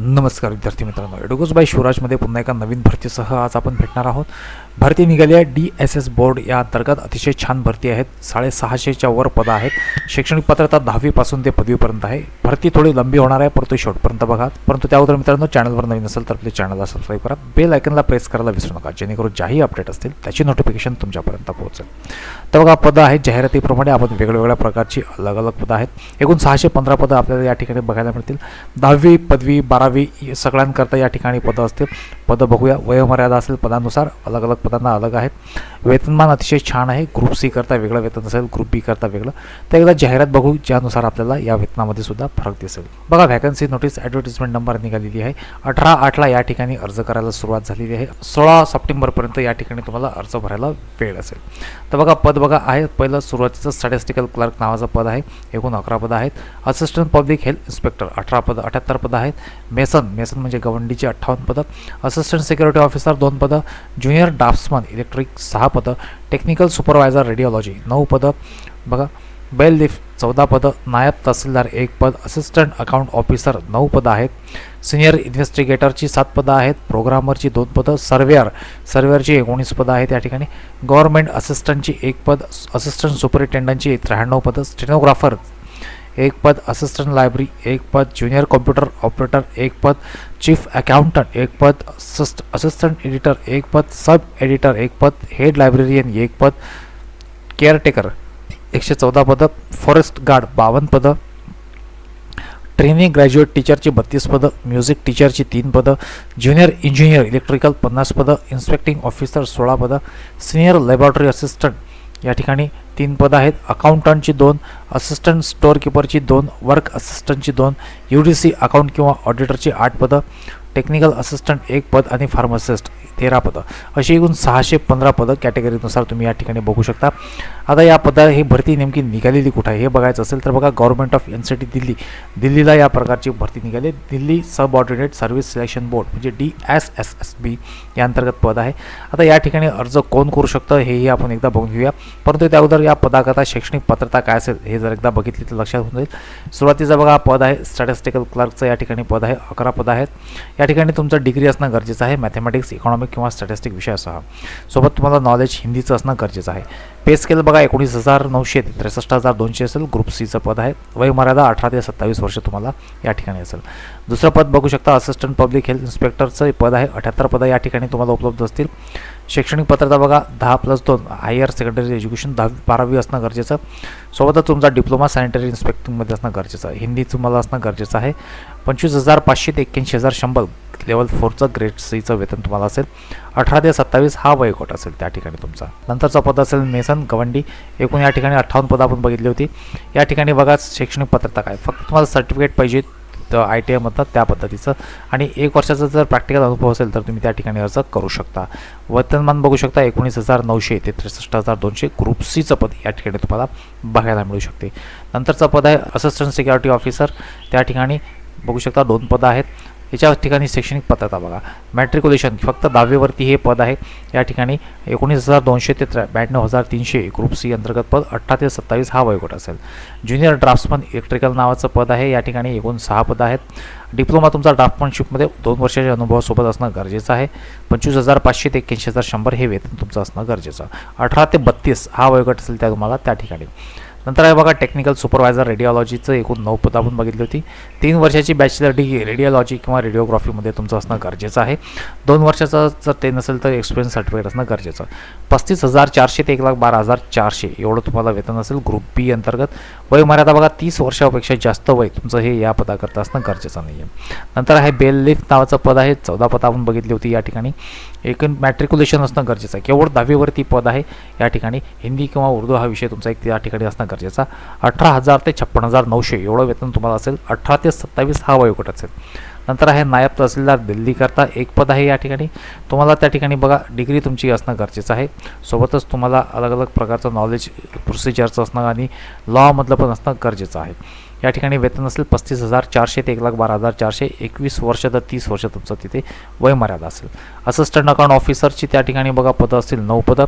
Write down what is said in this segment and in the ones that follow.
नमस्कार विद्यार्थी मित्रांनो. एडोगोज बाय शिवराजमध्ये पुन्हा एका नवीन भरतीसह आज आपण भेटणार आहोत. भरती निघाली आहे. डी एस एस बोर्ड या अंतर्गत अतिशय छान भरती आहेत. साडेसहाशेच्या वर पदं आहेत. शैक्षणिक पात्रता दहावीपासून ते पदवीपर्यंत आहे. भरती थोडी लंबी होणार आहे परंतु शेवटपर्यंत बघा. परंतु त्या अगोदर मित्रांनो चॅनलवर नवीन असेल तर आपल्या चॅनलला सबस्क्राईब करा. बेल आयकनला प्रेस करायला विसरू नका. जेणेकरून ज्याही अपडेट असतील त्याची नोटिफिकेशन तुमच्यापर्यंत पोहोचेल. तर बघा पदं आहेत जाहिरातीप्रमाणे. आपण वेगवेगळ्या प्रकारची अलग अलग पदं आहेत. एकूण सहाशे पंधरा पदं आपल्याला या ठिकाणी बघायला मिळतील. दहावी पदवी बारावी सगळ्यांकरता या ठिकाणी पदं असतील. पदं बघूया. वयोमर्यादा असेल पदानुसार. अलग अलग पदांना अलग आहेत. वेतनमान अतिशय छान आहे. ग्रुप सी करता वेगळं वेतन असेल ग्रुप बी करता वेगळं. तर एकदा जाहिरात बघू ज्यानुसार आपल्याला या वेतनामध्ये सुद्धा फरक दिसेल. बघा व्हॅकन्सी नोटीस ॲडव्हर्टिजमेंट नंबर निघालेली आहे. अठरा आठला या ठिकाणी अर्ज करायला सुरुवात झालेली आहे. सोळा सप्टेंबरपर्यंत या ठिकाणी तुम्हाला अर्ज भरायला वेळ असेल. तर बघा पद बघा आहे. पहिलं सुरुवातीचं स्टॅटिस्टिकल क्लर्क नावाचं पद आहे. एकूण अकरा पदं आहेत. असिस्टंट पब्लिक हेल्थ इन्स्पेक्टर अठरा पदं अठ्याहत्तर पदं आहेत. मेसन मेसन म्हणजे गवंडीची अठ्ठावन्न पदं. असिस्टंट सिक्युरिटी ऑफिसर दोन पदं. ज्युनियर ड्राफ्ट्समन इलेक्ट्रिक सहा पदं टेक्निकल सुपरवायझर रेडिओलॉजी नऊ पदं. बघा बेल लिफ्ट चौदा पदं. नायब तहसीलदार एक पद. असिस्टंट अकाउंट ऑफिसर नऊ पदं आहेत. सिनियर इन्व्हेस्टिगेटरची सात पदं आहेत. प्रोग्रामरची दोन पदं. सर्वेअर सर्वेअरची एकोणीस पदं आहेत या ठिकाणी. गव्हर्नमेंट असिस्टंटची एक पद. असिस्टंट सुपरिटेंडंटची त्र्याण्णव पदं. स्टेनोग्राफर एक पद. असिस्टंट लायब्ररी एक पद. ज्युनियर कॉम्प्युटर ऑपरेटर एक पद. चीफ अकाउंटंट एक पद असिस्ट असिस्टंट एडिटर एक पद सब एडिटर एक पद हेड लायब्रेरियन एक पद केअरटेकर एकशे चौदा पदं फॉरेस्ट गार्ड बावन्न पदं ट्रेनिंग ग्रॅज्युएट टीचरची बत्तीस पदं म्युझिक टीचरची तीन पदं ज्युनियर इंजिनियर इलेक्ट्रिकल पन्नास पदं इन्स्पेक्टिंग ऑफिसर सोळा पदं सिनियर लॅबॉरेटरी असिस्टंट या ठिकाणी तीन पदं आहेत. अकाउंटंटची दोन असिस्टंट स्टोअर किपरची दोन वर्क असिस्टंटची दोन यू डी सी अकाउंट किंवा ऑडिटरची आठ पदं टेक्निकल असिस्टंट एक पद आणि फार्मासिस्ट तेरा पदं. अशी एकूण सहाशे पंधरा पदं कॅटेगरीनुसार तुम्ही या ठिकाणी बघू शकता. आता या पदा ही भरती नेमकी निघालेली कुठं आहे हे बघायचं असेल तर बघा government of N C T Delhi. दिल्लीला या प्रकारची भरती निघाली. Delhi subordinate service selection board म्हणजे D S S S B या अंतर्गत पद आहे. आता या ठिकाणी अर्ज कोण करू शकतं हेही आपण एकदा बघून घेऊया. परंतु त्या अगोदर या पदाकरता शैक्षणिक पात्रता काय असेल हे जर एकदा बघितली तर लक्षात होऊन जाईल. सुरुवातीचा बघा पद आहे स्टॅटिस्टिकल क्लर्कचं या ठिकाणी पद आहे अकरा पद आहेत. या ठिकाणी तुमचं डिग्री असणं गरजेचं आहे मॅथमॅटिक्स इकॉनॉमिक किंवा स्टॅटिस्टिक विषयासह. सोबत तुम्हाला नॉलेज हिंदीचं असणं गरजेचं आहे. पे स्केल बघा एकोणीस हजार नऊशे ते त्रेसष्ट हजार दोनशे असेल. ग्रुप सीचं पद आहे. वयमर्यादा अठरा ते सत्तावीस वर्ष तुम्हाला या ठिकाणी असेल. दुसरं पद बघू शकता असिस्टंट पब्लिक हेल्थ इन्स्पेक्टरचं पद आहे. अठ्याहत्तर पदं या ठिकाणी तुम्हाला उपलब्ध असतील. शैक्षणिक पात्रता बघा दहा प्लस दोन हायर सेकंडरी एज्युकेशन दहावी बारावी असणं गरजेचं. सोबतच तुमचा डिप्लोमा सॅनिटरी इन्स्पेक्टिंगमध्ये असणं गरजेचं आहे. हिंदी तुम्हाला असणं गरजेचं आहे. पंचवीस हजार पाचशे ते एक्क्याऐंशी हजार शंभर लेवल फोरचं ग्रेड सीचं वेतन तुम्हाला असेल. अठरा ते सत्तावीस हा वयकोट असेल त्या ठिकाणी तुमचा. नंतरचा पद असेल मेसन गवंडी. एकूण या ठिकाणी अठ्ठावन्न पदं आपण बघितली होती. या ठिकाणी बघा शैक्षणिक पात्रता काय? फक्त तुम्हाला सर्टिफिकेट पाहिजे तर आय टी आयमधलं त्या पद्धतीचं. आणि एक वर्षाचा जर प्रॅक्टिकल अनुभव असेल तर तुम्ही त्या ठिकाणी अर्ज करू शकता. वर्तनमान बघू शकता एकोणीस हजार नऊशे ते त्रेसष्ट हजार दोनशे ग्रुप सीचं पद या ठिकाणी तुम्हाला बघायला मिळू शकते. नंतरचं पद आहे असिस्टंट सिक्युरिटी ऑफिसर त्या ठिकाणी बघू शकता दोन पदं आहेत. याच्या ठिकाणी शैक्षणिक पात्रता बघा. मॅट्रिक्युलेशन फक्त दहावीवरती हे पद आहे. या ठिकाणी एकोणीस हजार दोनशे ते त्र्या ब्याण्णव हजार तीनशे ग्रुप सी अंतर्गत पद अठरा ते सत्तावीस हा वयोगट असेल. ज्युनियर ड्राफ्ट्समन इलेक्ट्रिकल नावाचं पद आहे. या ठिकाणी एकूण सहा पदं आहेत. डिप्लोमा तुमचा ड्राफ्टमनशिपमध्ये दोन वर्षाच्या अनुभवासोबत असणं गरजेचं आहे. पंचवीस हजार पाचशे ते एक्क्याऐंशी हजार शंभर हे वेतन तुमचं असणं गरजेचं अठरा ते बत्तीस हा वयोगट असेल त्या तुम्हाला त्या ठिकाणी. नंतर आहे बघा टेक्निकल सुपरवायझर रेडिओलॉजीचं एकूण नऊ पदं आपण बघितली होती. तीन वर्षाची बॅचलर डिग्री रेडिओलॉजी किंवा रेडिओग्राफीमध्ये तुमचं असणं गरजेचं आहे. दोन वर्षाचं जर ते नसेल तर एक्सपिरियन्स सर्टिफिकेट असणं गरजेचं. पस्तीस हजार चारशे ते एक लाख बारा हजार चारशे एवढं तुम्हाला वेतन असेल ग्रुप बी अंतर्गत. वयमर्यादा बघा तीस वर्षापेक्षा जास्त वय तुमचं हे या पदाकरता असणं गरजेचं नाही आहे नंतर आहे बेल लिफ्ट नावाचं पद आहे. चौदा पदं आपण बघितली होती या ठिकाणी. एकूण मॅट्रिक्युलेशन असणं गरजेचं आहे. केवळ दहावीवरती पद आहे या ठिकाणी. हिंदी किंवा उर्दू हा विषय तुमचा एक या ठिकाणी असणं गरजेचा अठरा हजार ते छप्पन हजार नऊशे एवढं वेतन तुम्हाला असेल. अठरा ते सत्तावीस हा वयोगट असेल. नंतर आहे नायब तहसीलदार दिल्लीकरता एक पद आहे या ठिकाणी. तुम्हाला त्या ठिकाणी बघा डिग्री तुमची असणं गरजेचं आहे. सोबतच तुम्हाला अलग अलग प्रकारचं नॉलेज प्रोसिजरचं असणं आणि लॉमधलं पण असणं गरजेचं आहे. या ठिकाणी वेतन असेल पस्तीस हजार चारशे ते एक लाख बारा हजार चारशे एकवीस वर्ष तर तीस वर्ष तुमचं तिथे वयमर्यादा असेल. असिस्टंट अकाउंट ऑफिसरची त्या ठिकाणी बघा पदं असतील नऊ पदं.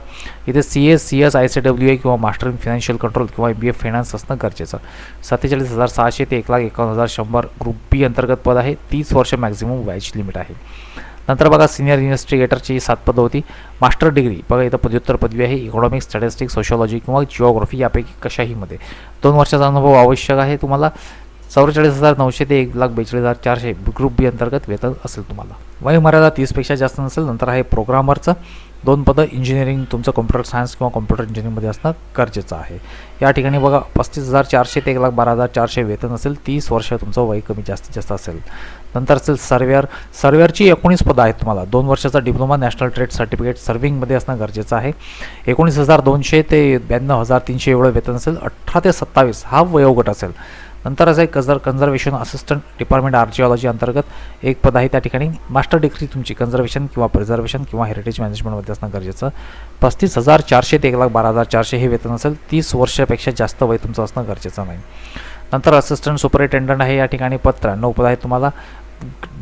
इथे C S C S I C W A किंवा मास्टर इन फिनान्शियल कंट्रोल किंवा बी एफ फायनान्स असणं गरजेचं. सत्तेचाळीस हजार सहाशे ते एक लाख एकावन्न हजार शंभर ग्रुप बी अंतर्गत पद आहे. तीस वर्ष मॅक्झिमम वयाची लिमिट आहे. नंतर बघा सिनियर इन्व्हेस्टिगेटरची सात पदं होती. मास्टर डिग्री बघा इथं पदव्युत्तर पदवी आहे. इकॉनॉमिक्स स्टॅटिस्टिक्स सोशॉलॉजी किंवा जिओग्राफी यापैकी कशाहीमध्ये दोन वर्षाचा अनुभव आवश्यक आहे तुम्हाला. चौवेचाळीस हजार नऊशे ते एक लाख बेचाळीस हजार चारशे ग्रुप बी अंतर्गत वेतन असेल तुम्हाला. वयमर्यादा तीसपेक्षा जास्त नसेल नंतर आहे प्रोग्रामरचं दोन पदं इंजिनिअरिंग तुमचं कॉम्प्युटर सायन्स किंवा कॉम्प्युटर इंजिनिअरिंगमध्ये असणं गरजेचं आहे. या ठिकाणी बघा पस्तीस हजार चारशे ते एक लाख बारा हजार चारशे वेतन असेल तीस वर्ष तुमचं वय कमी जास्तीत जास्त असेल. नंतर असेल सर्वेअर सर्वेअरची एकोणीस पदं आहेत तुम्हाला. दोन वर्षाचा डिप्लोमा नॅशनल ट्रेड सर्टिफिकेट सर्विंगमध्ये असणं गरजेचं आहे. एकोणीस हजार दोनशे ते ब्याण्णव हजार तीनशे एवढं वेतन असेल. अठरा ते सत्तावीस हा वयोगट असेल. नंतर असं एक कजर कन्झर्वेशन असिस्टंट डिपार्टमेंट आर्जिओलॉजी अंतर्गत एक पद आहे. त्या ठिकाणी मास्टर डिग्री तुमची कन्झर्वेशन किंवा प्रिझर्वेशन किंवा हेरिटेज मॅनेजमेंटमध्ये असणं गरजेचं. पस्तीस हजार चारशे ते एक लाख बारा हजार चारशे हे वेतन असेल. तीस वर्षापेक्षा जास्त वय तुमचं असणं गरजेचं नाही. नंतर असिस्टंट सुपरिटेंडंट आहे या ठिकाणी पद त्र्याण्णव पद आहे तुम्हाला.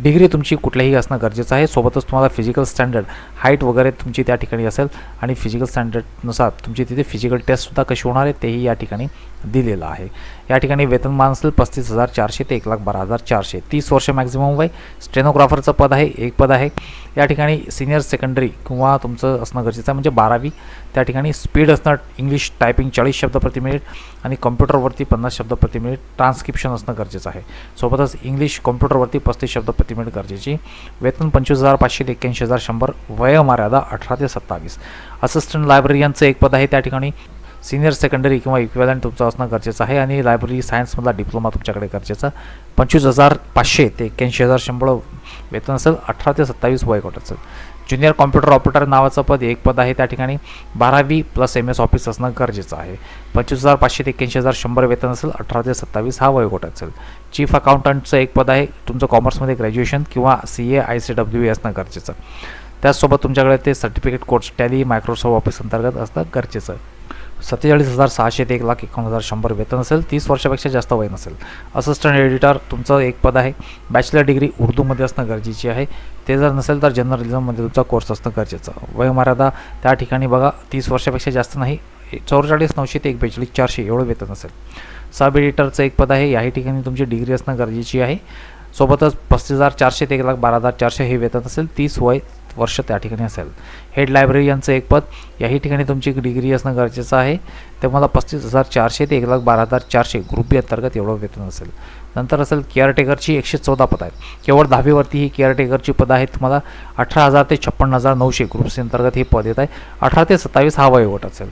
डिग्री तुमची कुठल्याही असणं गरजेचं आहे. सोबतच तुम्हाला फिजिकल स्टँडर्ड हाईट वगैरे तुमची त्या ठिकाणी असेल आणि फिजिकल स्टँडर्डनुसार तुमची तिथे फिजिकल टेस्टसुद्धा कशी होणार आहे तेही या ठिकाणी दिलेलं आहे. या ठिकाणी वेतनमान असेल पस्तीस हजार चारशे ते एक लाख बारा हजार चारशे. तीस वर्ष मॅक्झिमम वय. स्टेनोग्राफरचं पद आहे एक पद आहे. या ठिकाणी सिनियर सेकंडरी किंवा तुमचं असणं गरजेचं आहे म्हणजे बारावी. त्या ठिकाणी स्पीड असणं इंग्लिश टायपिंग चाळीस शब्द प्रति मिनिट आणि कॉम्प्युटरवरती पन्नास शब्द प्रति मिनिट ट्रान्स्क्रिप्शन असणं गरजेचं आहे. सोबतच इंग्लिश कॉम्प्युटरवरती पस्तीस शब्द प्रति गरजेची. वेतन पंचवीस हजार पाचशे ते एक्क्याऐंशी हजार शंभर वयमर्यादा अठरा ते सत्तावीस. असिस्टंट लायब्ररियनचं एक पद आहे त्या ठिकाणी. सिनियर सेकंडरी किंवा इक्वेलंट तुमचं असणं गरजेचं आहे आणि लायब्ररी सायन्समधला डिप्लोमा तुमच्याकडे गरजेचा. पंचवीस हजार पाचशे ते एक्क्याऐंशी हजार शंभर वेतन असेल अठरा ते सत्तावीस वयकोट असेल ज्युनियर कॉम्प्युटर ऑपरेटर नावाचं पद एक पद आहे त्या ठिकाणी. बारावी प्लस एम एस ऑफिस असणं गरजेचं आहे. पंचवीस हजार पाचशे ते एक्क्याऐंशी हजार शंभर वेतन असेल अठरा ते सत्तावीस हा वयोगट असेल. चीफ अकाउंटंटचं एक पद आहे तुमचं कॉमर्समध्ये ग्रॅज्युएशन किंवा C A I C W A असणं गरजेचं. त्याचसोबत तुमच्याकडे ते certificate course Tally Microsoft office अंतर्गत असणं गरजेचं. सत्तेचाळीस हजार सहाशे ते एक लाख एकावन्न हजार शंभर वेतन असेल तीस वर्षापेक्षा जास्त वय नसेल. असिस्टंट एडिटर तुमचं एक पद आहे. बॅचलर डिग्री उर्दूमध्ये असणं गरजेची आहे. ते जर नसेल तर जर्नलिझममध्ये तुमचा कोर्स असणं गरजेचं. वयमर्यादा त्या ठिकाणी बघा तीस वर्षापेक्षा जास्त नाही. चौवेचाळीस नऊशे ते एक बेचाळीस चारशे एवढं वेतन असेल. सब एडिटरचं एक पद आहे. याही ठिकाणी तुमची डिग्री असणं गरजेची आहे. सोबतच पस्तीस हजार चारशे ते एक लाख बारा हजार चारशे हे वेतन असेल. तीस वय वर्ष त्या ठिकाणी असेल. हेड लायब्ररियनचं एक पद. याही ठिकाणी तुमची डिग्री असणं गरजेचं आहे. ते मला पस्तीस हजार चारशे ते एक लाख बारा हजार चारशे ग्रुप बी अंतर्गत एवढं वेतन असेल. नंतर असेल केअरटेकरची एकशे चौदा पद आहेत. केवळ दहावीवरती ही केअरटेकरची पदं आहेत. तुम्हाला अठरा हजार ते छप्पन्न हजार नऊशे ग्रुप सी अंतर्गत हे पद येत आहे अठरा ते सत्तावीस हा वयोगट असेल.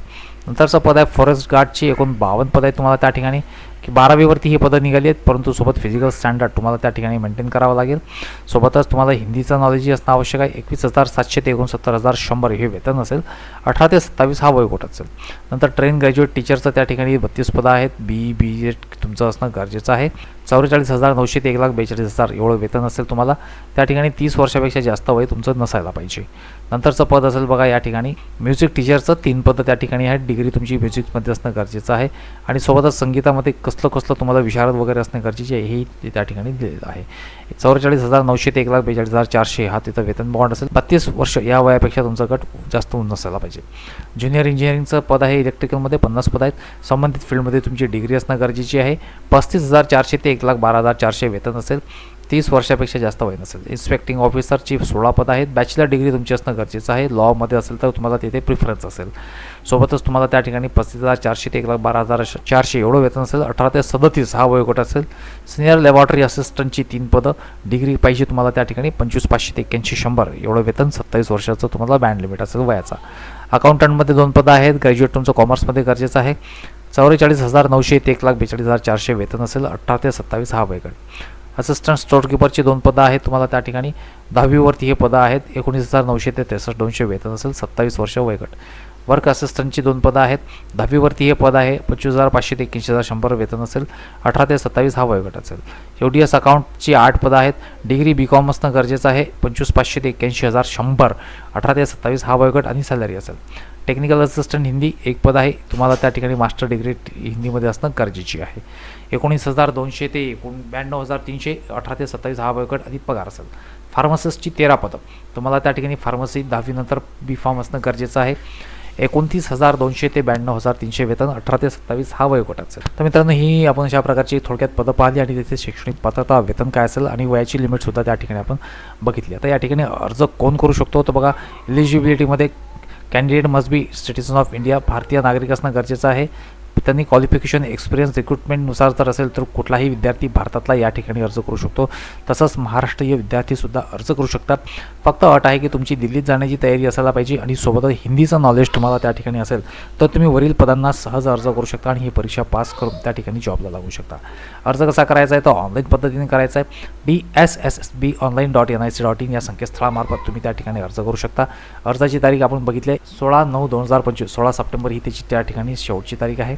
नंतरचं पद आहे फॉरेस्ट गार्डची एकूण बावन्न पद आहेत तुम्हाला त्या ठिकाणी. की बारावीवरती ही पदं निघाली आहेत परंतु सोबत फिजिकल स्टँडर्ड तुम्हाला त्या ठिकाणी मेंटेन करावं लागेल सोबतच तुम्हाला हिंदीचं नॉलेजही असणं आवश्यक आहे एकवीस हजार सातशे ते एकोणसत्तर हजार शंभर हे वेतन असेल अठरा ते सत्तावीस हा वयोगट असेल नंतर ट्रेन ग्रॅज्युएट टीचरचं त्या ठिकाणी बत्तीस पदं आहेत बी बी एड तुमचं असणं गरजेचं आहे चौवेचाळीस हजार नऊशे ते एक लाख बेचाळीस हजार एवढं वेतन असेल तुम्हाला त्या ठिकाणी तीस वर्षापेक्षा जास्त वय तुमचं नसायला पाहिजे. नंतरचं पद असेल बघा या ठिकाणी म्युझिक टीचरचं तीन पदं त्या ठिकाणी आहेत. डिग्री तुमची म्युझिकमध्ये असणं गरजेचं आहे. आणि सोबतच संगीतामध्ये कसलं कसलं तुम्हाला विशारद वगैरे असणं गरजेचे आहे हेही त्या ठिकाणी दिलेलं आहे. चौवेचाळीस हजार नऊशे ते एक लाख बेचाळीस हजार चारशे हा तिथं वेतन बॉन्ड असेल. बत्तीस वर्ष या वयापेक्षा तुमचा गट जास्त ऊन नसायला पाहिजे. ज्युनियर इंजिनिअरिंगचं पद आहे इलेक्ट्रिकलमध्ये पन्नास पद आहेत. संबंधित फील्डमध्ये तुमची डिग्री असणं गरजेची आहे. पस्तीस हजार चारशे ते एक लाख बारा हजार चारशे वेतन असेल तीस वर्षापेक्षा जास्त वय नसेल. इन्स्पेक्टिंग ऑफिसरची सोळा पद आहेत. बॅचलर डिग्री तुमची असणं गरजेचं आहे. लॉमध्ये असेल तर तुम्हाला तिथे प्रिफरन्स असेल. सोबतच तुम्हाला त्या ठिकाणी पस्तीस हजार चारशे ते एक लाख बारा हजार चारशे एवढं वेतन असेल. अठरा ते सदतीस हा वयोगट असेल. सिनियर लॅबॉरेटरी असिस्टंटची तीन पदं. डिग्री पाहिजे तुम्हाला त्या ठिकाणी पंचवीस पाचशे ते एक्क्याऐंशी शंभर. एवढं वेतन सत्तावीस वर्षाचं तुम्हाला बँड लिमिट असेल वयाचा. अकाउंटंटमध्ये दोन पदं आहेत. ग्रॅज्युएट तुमचं कॉमर्समध्ये गरजेचं आहे. चौवेचाळीस हजार नऊशे ते एक लाख बेचाळीस हजार चारशे वेतन असेल. अठरा ते सत्तावीस हा वयोगट असिस्टंट स्टोअरकीपरचे दोन पदं आहेत. तुम्हाला त्या ठिकाणी दहावीवरती हे पदं आहेत. एकोणीस हजार नऊशे ते त्रेसष्ट दोनशे वेतन असेल. सत्तावीस वर्ष वयगट वर्क असिस्टंटची दोन पदं आहेत. दहावीवरती हे पद आहे. पंचवीस हजार पाचशे ते एक्याऐंशी हजार शंभर वेतन असेल. अठरा ते सत्तावीस हा वयोगट असेल. यू डी एस अकाउंटची आठ पदं आहेत. डिग्री बी कॉम असणं गरजेचं आहे. पंचवीस पाचशे ते एक्याऐंशी हजार शंभर. अठरा ते सत्तावीस हा वयोगट आणि सॅलरी असेल. टेक्निकल असिस्टंट हिंदी एक पद आहे. तुम्हाला त्या ठिकाणी मास्टर डिग्री हिंदीमध्ये असणं गरजेची आहे. एकोणीस हजार दोनशे ते एकूण ब्याण्णव हजार तीनशे अठरा ते सत्तावीस हा वयोगट अधिक पगार असेल. फार्मासिस्टची तेरा पदं. तुम्हाला त्या ठिकाणी फार्मसी दहावीनंतर बी फॉर्म असणं गरजेचं आहे. एकोणतीस हजार दोनशे ते ब्याण्णव हजार तीनशे वेतन अठरा ते सत्तावीस हा वयोगट असेल. तर मित्रांनो ही आपण अशा प्रकारची थोडक्यात पदं पाहिली आणि त्याचे शैक्षणिक पात्रता वेतन काय असेल आणि वयाची लिमिटसुद्धा त्या ठिकाणी आपण बघितली. आता या ठिकाणी अर्ज कोण करू शकतो? तर बघा एलिजिबिलिटीमध्ये candidate must be citizen of India भारतीय नागरिक असणं गरजेचं आहे. त्यांनी क्वालिफिकेशन एक्सपिरियन्स रिक्रुटमेंटनुसार जर असेल तर कुठलाही विद्यार्थी भारतातला या ठिकाणी अर्ज करू शकतो. तसंच महाराष्ट्रीय विद्यार्थीसुद्धा अर्ज करू शकतात. फक्त अट आहे की तुमची दिल्लीत जाण्याची तयारी असायला पाहिजे आणि सोबतच हिंदीचं नॉलेज तुम्हाला त्या ठिकाणी असेल तर तुम्ही वरील पदांना सहज अर्ज करू शकता आणि ही परीक्षा पास करून त्या ठिकाणी जॉबला लागू शकता. अर्ज कसा करायचा आहे? तो ऑनलाईन पद्धतीने करायचा आहे. D S S S B online dot N I C dot in या संकेतस्थळामार्फत तुम्ही त्या ठिकाणी अर्ज करू शकता. अर्जाची तारीख आपण बघितली आहे. सोळा नऊ दोन हजार पंचवीस सोळा सप्टेंबर ही त्याची त्या ठिकाणी शेवटची तारीख आहे.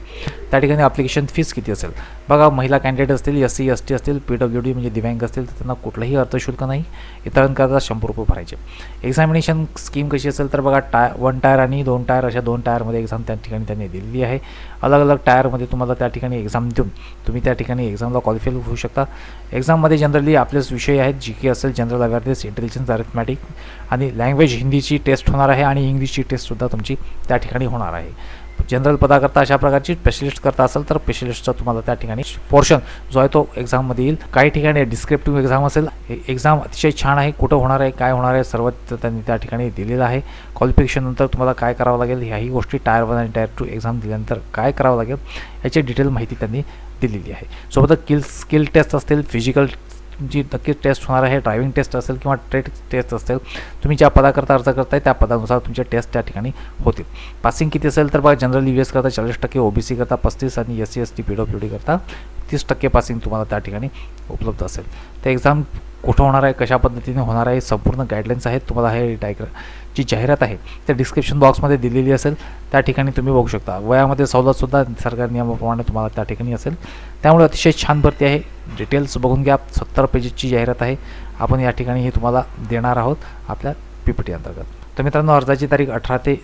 त्या ठिकाणी ॲप्लिकेशन फीस किती असेल? बघा महिला कॅन्डिडेट असतील एस सी एस टी असतील पी डब्ल्यू डी म्हणजे दिव्यांग असतील तर त्यांना कुठलंही अर्थशुल्क नाही. इतरांकरता शंभर रुपये भरायचे. एक्झामिनेशन स्कीम कशी असेल तर बघा टाय वन टायर आणि दोन टायर अशा दोन टायरमध्ये एक्झाम त्या ठिकाणी त्यांनी दिलेली आहे. अलग अलग टायरमध्ये तुम्हाला त्या ठिकाणी एक्झाम देऊन तुम्ही त्या ठिकाणी एक्झामला क्वालिफाय होऊ शकता. एक्झाममध्ये जनरली आपलेच विषय आहेत जी के असेल जनरल अवेअरनेस इंटेलिजन्स अरिथमॅटिक आणि लँग्वेज हिंदीची टेस्ट होणार आहे आणि इंग्लिशची टेस्टसुद्धा तुमची त्या ठिकाणी होणार आहे. जनरल पदाकरता अशा प्रकारची स्पेशलिस्ट करता असेल तर स्पेशलिस्टचा तुम्हाला त्या ठिकाणी पोर्शन जो आहे तो एक्झाममध्ये येईल. काही ठिकाणी डिस्क्रिप्टिव्ह एक्झाम असेल एक्झाम अतिशय छान आहे. कुठं होणार आहे काय होणार आहे सर्व त्यांनी त्या ठिकाणी दिलेलं आहे. क्वालिफिकेशननंतर तुम्हाला काय करावं लागेल ह्याही गोष्टी टायर वन आणि टायर टू एक्झाम दिल्यानंतर काय करावं लागेल याची डिटेल माहिती त्यांनी दिलेली आहे. सोबतच किल स्किल टेस्ट असतील फिजिकल जी नक्कीच टेस्ट होणार आहे ड्रायव्हिंग टेस्ट असेल किंवा ट्रेड टेस्ट असेल तुम्ही ज्या पदाकरता अर्ज करताय त्या पदानुसार तुमचे टेस्ट त्या ठिकाणी होतील. पासिंग किती असेल तर बघा जनरल यू एस करता चाळीस टक्के ओ बी सी करता पस्तीस आणि S C S T P W D करता तीस टक्के पासिंग तुम्हाला त्या ठिकाणी उपलब्ध असेल. तर एक्झाम कुठं होणार आहे कशा पद्धतीने होणार आहे संपूर्ण गाईडलाईन्स आहेत तुम्हाला हे डायग्रा जी जाहिरात आहे त्या डिस्क्रिप्शन बॉक्समध्ये दिलेली असेल. त्या ठिकाणी तुम्ही बघू शकता. वयामध्ये सवलतसुद्धा सरकार नियमाप्रमाणे तुम्हाला त्या ठिकाणी असेल. त्यामुळे अतिशय छान भरती आहे. डिटेल्स बघून घ्या. सत्तर पेजेसची जाहिरात आहे. आपण या ठिकाणी हे तुम्हाला देणार आहोत आपल्या पी पी टी अंतर्गत. तर मित्रांनो अर्जाची तारीख अठरा ते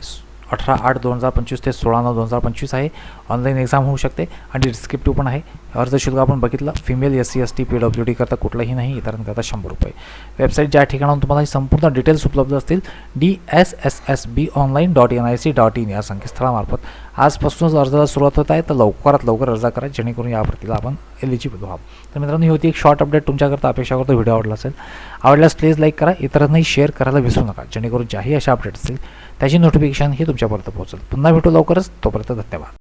अठरा आठ दोन हजार पंचवीस ते सोळा नऊ दोन हजार पंचवीस आहे. ऑनलाईन एक्झाम होऊ शकते आणि डिस्क्रिप्टिव्ह पण आहे. अर्ज शुल्क आपण बघितलं. Female S C S T P W D करता कुठलंही नाही इतरांकरता शंभर रुपये. वेबसाईट ज्या ठिकाणाहून तुम्हाला ही संपूर्ण डिटेल्स उपलब्ध असतील D S S S B online dot N I C dot in या संकेतस्थळामार्फत. आजपासूनच अर्जाला सुरुवात होत आहे तर लवकरात लवकर अर्ज करा जेणेकरून या भरतीला आपण एलिजिबल व्हावं. तर मित्रांनो ही होती एक शॉर्ट अपडेट तुमच्याकरता अपेक्षा करतो व्हिडिओ आवडला असेल आवडल्यास प्लीज लाईक करा इतरांनाही शेअर करायला विसरू नका. जेणेकरून ज्याही अशा अपडेट असतील त्याची नोटिफिकेशन ही तुमच्यापर्यंत पोहोचेल. पुन्हा भेटू लवकरच तोपर्यंत धन्यवाद.